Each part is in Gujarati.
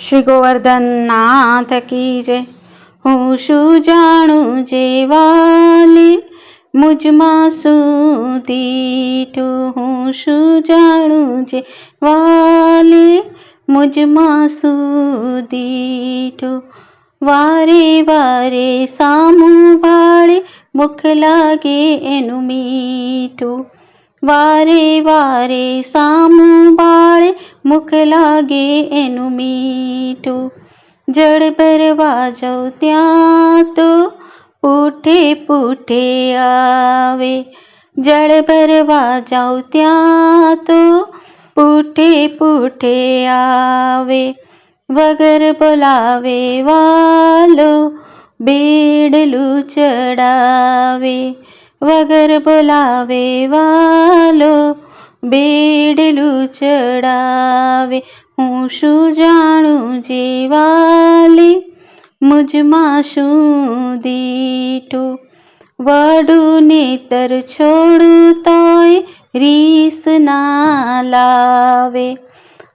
શ્રી ગોવર્ધનનાથ કી જય. હું શું જાણું જે વાલી મુજમાં શું દીઠું હું શું જાણું જે વાલી મુજમાં શું દીઠું વારે વારે સામું વાળે ભૂખ લાગે એનું મીઠું. વારે વારે સામું બાળે મુખ લાગે એનું મીઠું. જળ ભરવા જાઉં ત્યાં તો પૂઠે પૂઠે આવે. જળ ભરવા જાઉં ત્યાં તો પૂઠે પૂઠે આવે. વગર બોલાવે વાલો બેડલું ચડાવે. વગર બોલાવે વાલો, બેડલું ચડાવે. હું શું જાણું જે વાલી મુજમાં શું દીઠું? વડું નેતર છોડું તોય રીસ ના લાવે.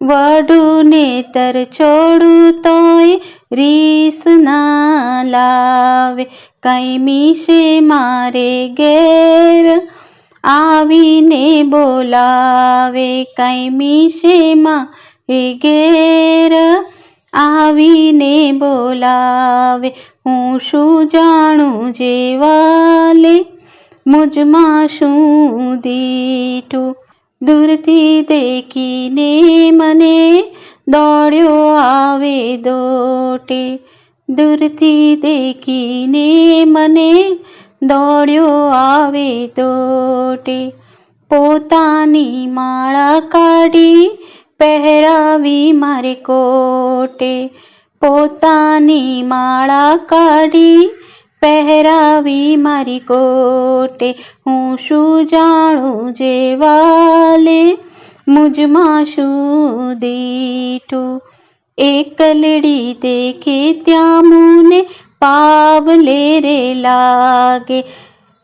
વડું નેતર છોડું તોય રીસ ના લાવે, કઈ મીશે મારે ઘેર આવીને બોલાવે, કઈ મીશે મારે ઘેર આવીને બોલાવે. હું શું જાણું જે વાલે, મુજમાં શું દીઠું? દૂરથી દેખીને મને દોડ્યો આવે દોટે, દૂરથી દેખીને મને દોડ્યો આવે દોટે. પોતાની માળા કાઢી પહેરાવી મારે કોટે. પોતાની માળા કાઢી પહેરાવી મારી કોટે. હું શું જાણું જે વાલે મુજમાં શું દીઠું એકલડી દેખે ત્યાં મુને પાવલે રે લાગે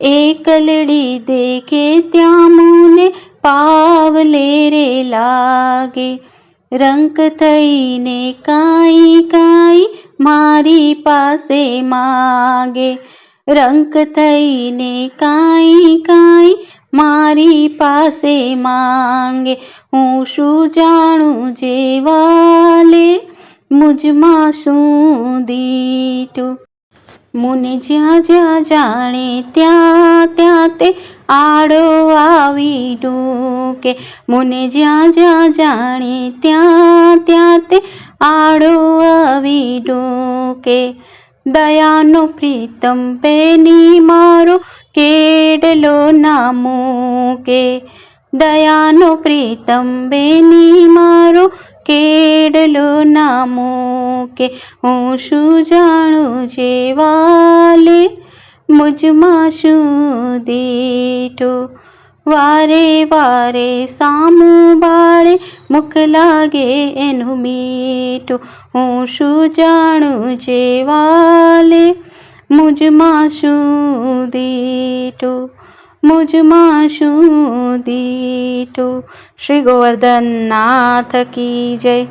એકલડી દેખે ત્યાં મુને પાવલે રે લાગે રંક થઈને કાંઈ કાંઈ મારી પાસે માગે રંક થઈને કાંઈ કાંઈ મારી પાસે માંગે, હું શું જાણું જે વાલે? મુજમાં શું દીઠું મુને જ્યાં જ્યાં જાણે ત્યાં ત્યાં તે આડો આવી ડૂકે મુને જ્યાં જ્યાં જાણે ત્યાં ત્યાં તે આડો આવી ડૂકે દયાનો પ્રીતમ બેની મારો કેડલો ના મૂકે. દયાનો પ્રીતમ બેની મારો કેડલો ના મૂકે. હું શું જાણું જે વાલે? મુજમાં શું દીઠું? વારે વારે સામું બાળે મુખ લાગે એનું મીઠું. હું શું જાણું જે વાલે? મુજમાં શું દીઠું? મુજમાં શું દીઠું? શ્રી ગોવર્ધનનાથ કી જય.